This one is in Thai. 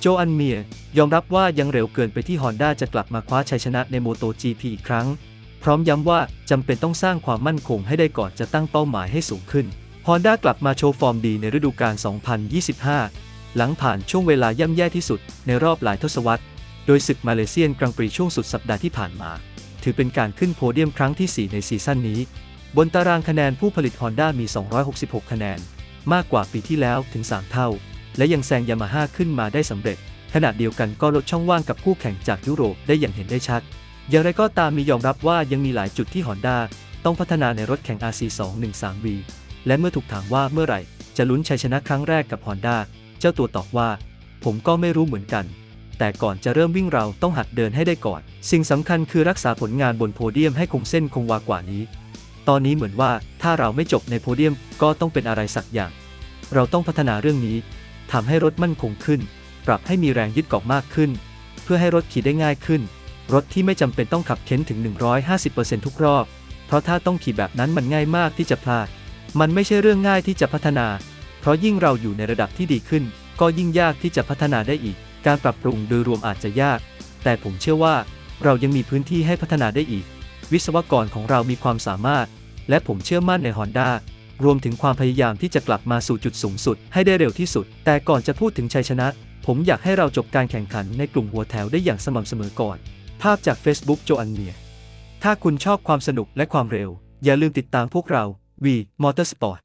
โจอันเมียร์ยอมรับว่ายังเร็วเกินไปที่ฮอนด้าจะกลับมาคว้าชัยชนะในโมโต GP อีกครั้ง พร้อมย้ำว่าจำเป็นต้องสร้างความมั่นคงให้ได้ก่อนจะตั้งเป้าหมายให้สูงขึ้นฮอนด้ากลับมาโชว์ฟอร์มดีในฤดูกาล 2025 หลังผ่านช่วงเวลาย่ำแย่ที่สุดในรอบหลายทศวรรษ โดยศึกมาเลเซียนกรังปรีช่วงสุดสัปดาห์ที่ผ่านมา ถือเป็นการขึ้นโพเดียมครั้งที่ 4 ในซีซั่นนี้ บนตารางคะแนนผู้ผลิตฮอนด้ามี 266 คะแนน มากกว่าปีที่แล้วถึง 3 เท่า และยังแซงยามาฮ่าขึ้นมาได้สำเร็จ ขณะเดียวกันก็ลดช่องว่างกับคู่แข่งจากยุโรปได้อย่างเห็นได้ชัด อย่างไรก็ตามมียอมรับว่ายังมีหลายจุดที่ฮอนด้าต้องพัฒนาในรถแข่ง RC213V และเมื่อถูกถามว่าเมื่อไหร่ จะลุ้นชัยชนะครั้งแรกกับฮอนด้าเจ้าตัวตอบว่า ผมก็ไม่รู้เหมือนกัน แต่ก่อนจะเริ่มวิ่งเราต้องหัดเดินให้ได้ก่อน สิ่งสำคัญคือรักษาผลงานบนโพเดียมให้คงเส้นคงวากว่านี้ ตอนนี้เหมือนว่าถ้าเราไม่จบในโพเดียมก็ต้องเป็นอะไรสักอย่าง เราต้องพัฒนาเรื่องนี้ ทำให้รถมั่นคงขึ้น ปรับให้มีแรงยึดเกาะมากขึ้น เพื่อให้รถขี่ได้ง่ายขึ้น รถที่ไม่จำเป็นต้องขับเค้นถึง 150%ทุกรอบ เพราะถ้าต้องขี่แบบนั้นมันง่ายมากที่จะพลาด มันไม่ใช่เรื่องง่ายที่จะพัฒนา เพราะยิ่งเราอยู่ในระดับที่ดีขึ้น ก็ยิ่งยากที่จะพัฒนาได้อีก การปรับปรุงโดยรวมอาจจะยาก แต่ผมเชื่อว่า เรายังมีพื้นที่ให้พัฒนาได้อีก วิศวกรของเรามีความสามารถ และผมเชื่อมั่นใน Honda รวมถึงความพยายามที่จะกลับมาสู่จุดสูงสุด ให้ได้เร็วที่สุด แต่ก่อนจะพูดถึงชัยชนะ ผมอยากให้เราจบการแข่งขันในกลุ่มหัวแถวได้อย่างสม่ำเสมอก่อน ภาพจาก Facebook โจอันเมีย ถ้าคุณชอบความสนุกและความเร็ว อย่าลืมติดตามพวกเรา V Motorsport